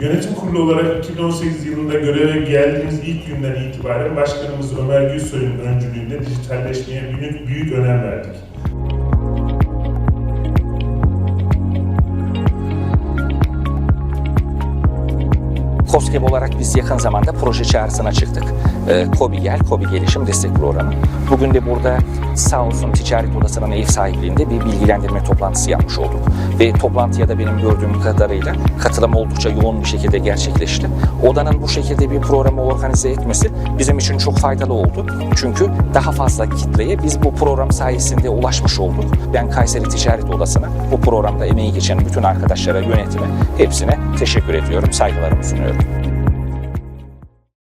Yönetim kurulu olarak 2018 yılında göreve geldiğimiz ilk günden itibaren Başkanımız Ömer Gülsoy'un öncülüğünde dijitalleşmeye büyük, büyük önem verdik. COSGAP olarak biz yakın zamanda proje çağrısına çıktık. Ee, KOBİ Gel, KOBİ Gelişim Destek Programı. Bugün de burada sağ olsun Ticaret Odası'nın ev sahipliğinde bir bilgilendirme toplantısı yapmış olduk. Ve toplantıya da benim gördüğüm kadarıyla katılım oldukça yoğun bir şekilde gerçekleşti. Odanın bu şekilde bir programı organize etmesi bizim için çok faydalı oldu. Çünkü daha fazla kitleye biz bu program sayesinde ulaşmış olduk. Ben Kayseri Ticaret Odası'na bu programda emeği geçen bütün arkadaşlara, yönetime hepsine teşekkür ediyorum, saygılarımı sunuyorum.